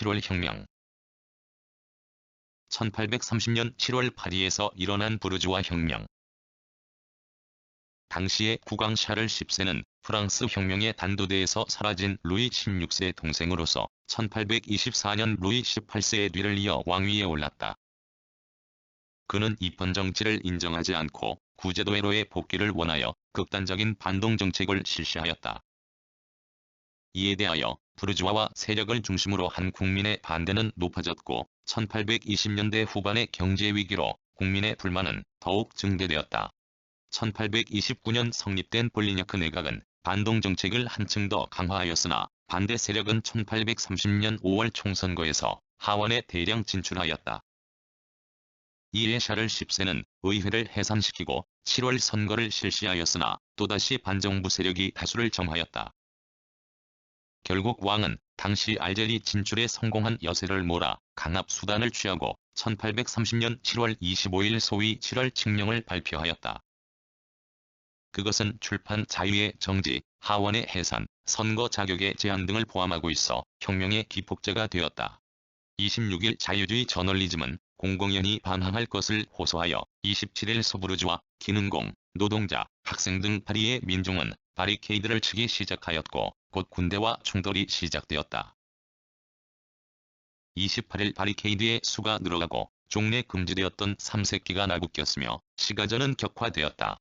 7월 혁명 1830년 7월 파리에서 일어난 부르주아 혁명 당시의 국왕 샤를 10세는 프랑스 혁명의 단도대에서 사라진 루이 16세의 동생으로서 1824년 루이 18세의 뒤를 이어 왕위에 올랐다. 그는 입헌 정치를 인정하지 않고 구제도회로의 복귀를 원하여 극단적인 반동 정책을 실시하였다. 이에 대하여 부르주아와 세력을 중심으로 한 국민의 반대는 높아졌고 1820년대 후반의 경제위기로 국민의 불만은 더욱 증대되었다. 1829년 성립된 볼리냐크 내각은 반동 정책을 한층 더 강화하였으나 반대 세력은 1830년 5월 총선거에서 하원에 대량 진출하였다. 이에 샤를 10세는 의회를 해산시키고 7월 선거를 실시하였으나 또다시 반정부 세력이 다수를 점하였다. 결국 왕은 당시 알제리 진출에 성공한 여세를 몰아 강압 수단을 취하고 1830년 7월 25일 소위 7월 칙령을 발표하였다. 그것은 출판 자유의 정지, 하원의 해산, 선거 자격의 제한 등을 포함하고 있어 혁명의 기폭제가 되었다. 26일 자유주의 저널리즘은 공공연히 반항할 것을 호소하여 27일 소부르주와 기능공, 노동자, 학생 등 파리의 민중은 바리케이드를 치기 시작하였고 곧 군대와 충돌이 시작되었다. 28일 바리케이드의 수가 늘어가고 종래 금지되었던 3세기가 나붙겼으며 시가전은 격화되었다.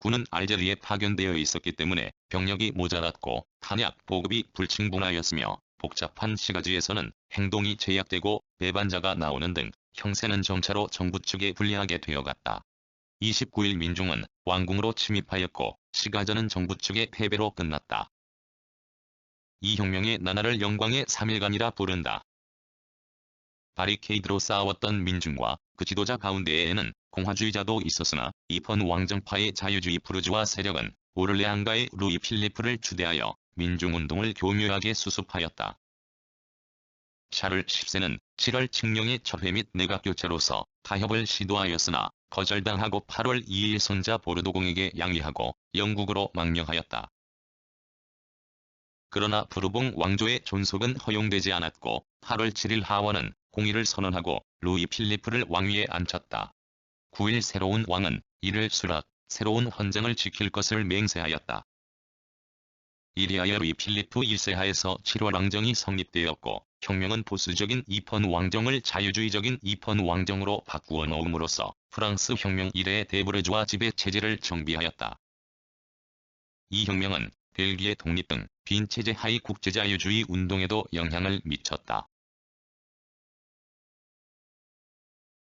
군은 알제리에 파견되어 있었기 때문에 병력이 모자랐고 탄약 보급이 불충분하였으며 복잡한 시가지에서는 행동이 제약되고 배반자가 나오는 등 형세는 점차로 정부 측에 불리하게 되어갔다. 29일 민중은 왕궁으로 침입하였고 시가전은 정부 측의 패배로 끝났다. 이 혁명의 나날을 영광의 3일간이라 부른다. 바리케이드로 싸웠던 민중과 그 지도자 가운데에는 공화주의자도 있었으나 이펀 왕정파의 자유주의 부르주아 세력은 오를레안가의 루이 필리프를 추대하여 민중운동을 교묘하게 수습하였다. 샤를 10세는 7월 칙령의 철회 및 내각 교체로서 타협을 시도하였으나 거절당하고 8월 2일 손자 보르도공에게 양위하고 영국으로 망명하였다. 그러나 부르봉 왕조의 존속은 허용되지 않았고 8월 7일 하원은 공의를 선언하고 루이 필리프를 왕위에 앉혔다. 9일 새로운 왕은 이를 수락, 새로운 헌정을 지킬 것을 맹세하였다. 이리하여 루이 필리프 1세 하에서 7월 왕정이 성립되었고 혁명은 보수적인 이펀 왕정을 자유주의적인 이펀 왕정으로 바꾸어 놓음으로써 프랑스 혁명 이래의 대부르주아 지배 체제를 정비하였다. 이 혁명은 벨기에 독립 등 빈체제 하의 국제자유주의 운동에도 영향을 미쳤다.